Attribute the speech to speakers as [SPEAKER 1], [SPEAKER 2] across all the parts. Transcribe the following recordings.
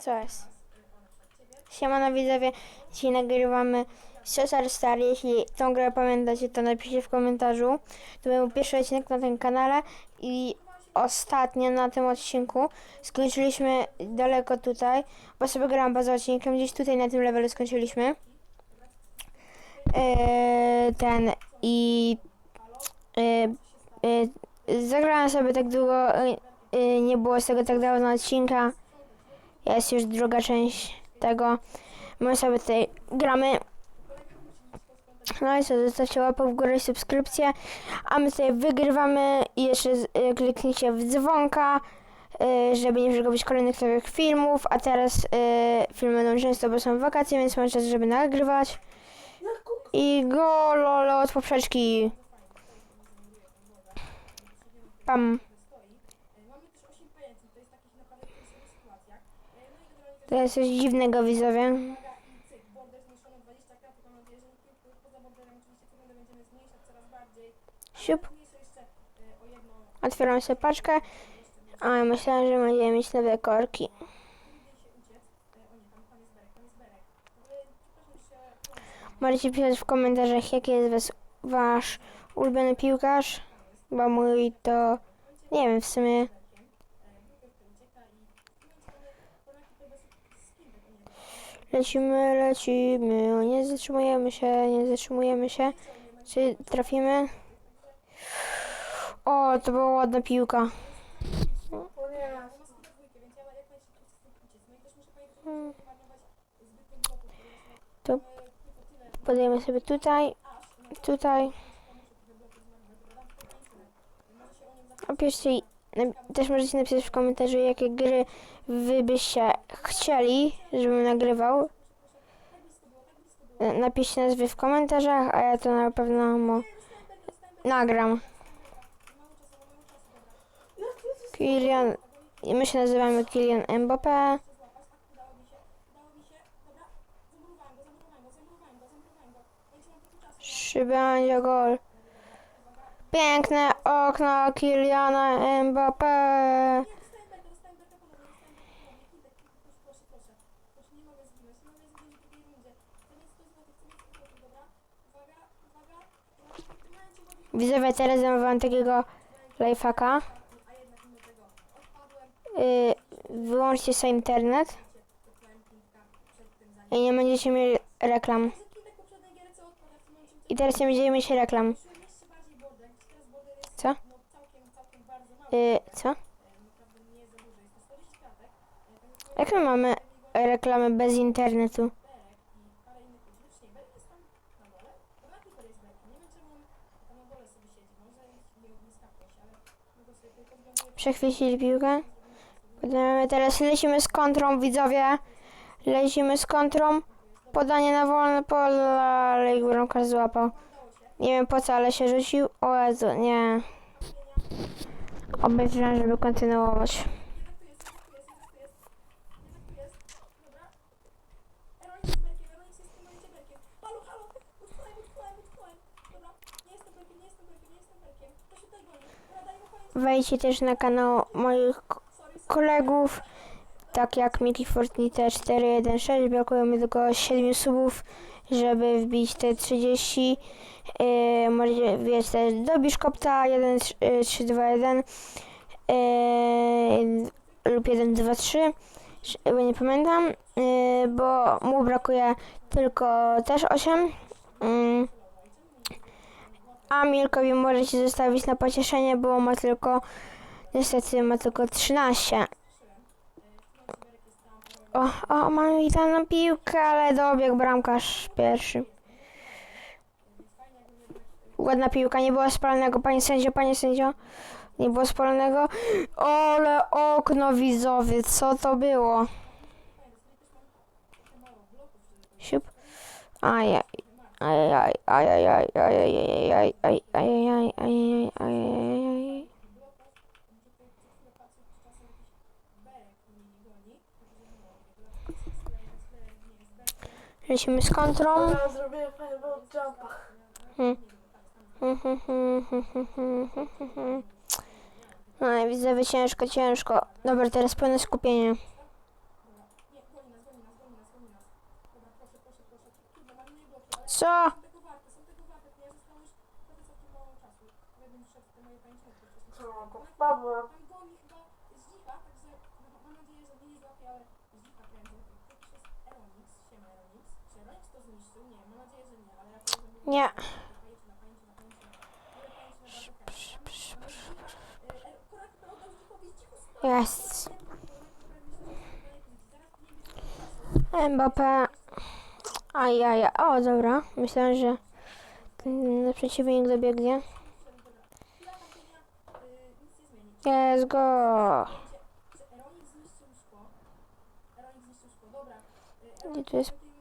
[SPEAKER 1] Co jest? Siemano widzowie, dzisiaj nagrywamy Cesar Star. Jeśli tą grę pamiętacie, to napiszcie w komentarzu. To był pierwszy odcinek na tym kanale i ostatnio na tym odcinku skończyliśmy daleko tutaj, bo sobie grałam poza odcinkiem, gdzieś tutaj na tym levelu skończyliśmy. Eee, ten i eee, eee, zagrałam sobie tak długo, eee, nie było z tego tak dawno odcinka. Jest już druga część tego. My sobie tutaj gramy. No i co, zostawcie łapę w górę i subskrypcję. A my sobie wygrywamy i jeszcze y, kliknijcie w dzwonka, y, żeby nie przegapić kolejnych nowych filmów. A teraz y, filmy będą często, bo są wakacje, więc mam czas, żeby nagrywać. I go lolo od poprzeczki. Pam. To jest coś dziwnego widzowie. Siup. Otwieram sobie paczkę. A ja myślałem, że będziemy mieć nowe korki. Możecie pisać w komentarzach, jaki jest was, wasz ulubiony piłkarz. Bo mój to... Nie wiem, w sumie... Lecimy, lecimy, nie zatrzymujemy się, nie zatrzymujemy się. Czy trafimy? O, to była ładna piłka. To podejmę sobie tutaj, tutaj. Napiszcie, nap- też możecie napisać w komentarzu, jakie gry wy byście chcieli, żebym nagrywał. Napiszcie nazwy w komentarzach, a ja to na pewno mu nagram. Kilian, my się nazywamy Kilian Mbappé. Szybędzie gol. Piękne okno Kiliana Mbappé. Widzowie, teraz ja wam takiego lifehacka. Yy, wyłączcie sobie internet i nie będziecie mieli reklam. I teraz nie będziemy mieć reklam. Co? Yy, co? Jak my mamy reklamy bez internetu? Przechwycili piłkę. Potem teraz lecimy z kontrą, widzowie. Lecimy z kontrą. Podanie na wolne pole, ale ich bramkarz złapał. Nie wiem po co, ale się rzucił. O Jezu, nie. Obejrzałem, żeby kontynuować. Wejdźcie też na kanał moich kolegów, tak jak Miki Fortnite 416, brakuje mi tylko 7 subów, żeby wbić te 30. Yy, możecie wbić też do Biszkopta 1321 yy, lub 123, bo nie pamiętam, yy, bo mu brakuje tylko też 8. Yy. A Milkowi możecie zostawić na pocieszenie, bo ma tylko, niestety ma tylko 13. O, o, mam idealną piłkę, ale dobiegł bramkarz pierwszy. Ładna piłka, nie było spalonego, panie sędzio, panie sędzio. Nie było spalonego. Ale okno widzowie, co to było? Siup. Ajaj. Ajaj, ajaj, ajaj, ajaj, ajaj, ajaj, ajaj, ajaj, ajaj, ajaj. Lecimy z kontrą.
[SPEAKER 2] Ja zrobię fireball jumpa.
[SPEAKER 1] No i widzowie, ciężko, ciężko. Dobra, teraz pełne skupienie. Co?
[SPEAKER 2] Co,
[SPEAKER 1] Nie. Jest. Mbappé. Ajaja. O, dobra. Myślałem, że ten przeciwnik dobiegnie. Jest go. Gdzie tu jest?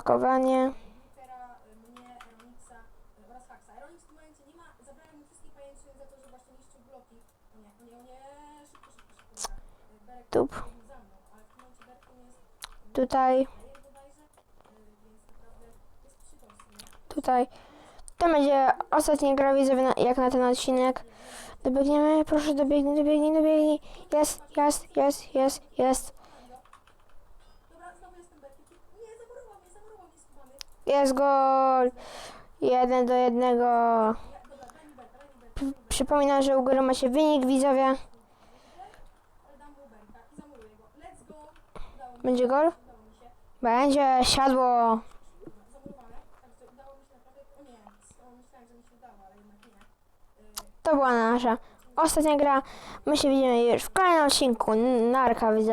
[SPEAKER 3] przytom w sumie.
[SPEAKER 1] tutaj. To będzie ostatnia gra na, jak na ten odcinek. Dobiegniemy, proszę dobiegnij, dobiegnij, dobiegnij. Jest, jest, jest, jest, jest. Jest gol. Jeden do jednego.
[SPEAKER 3] Berka,
[SPEAKER 1] Przypominam, że u góry macie wynik widzowie.
[SPEAKER 3] się,
[SPEAKER 1] Będzie gol?
[SPEAKER 3] się.
[SPEAKER 1] Będzie siadło.
[SPEAKER 3] się się
[SPEAKER 1] To była nasza ostatnia gra. My się widzimy już w kolejnym odcinku. Narka widzowie.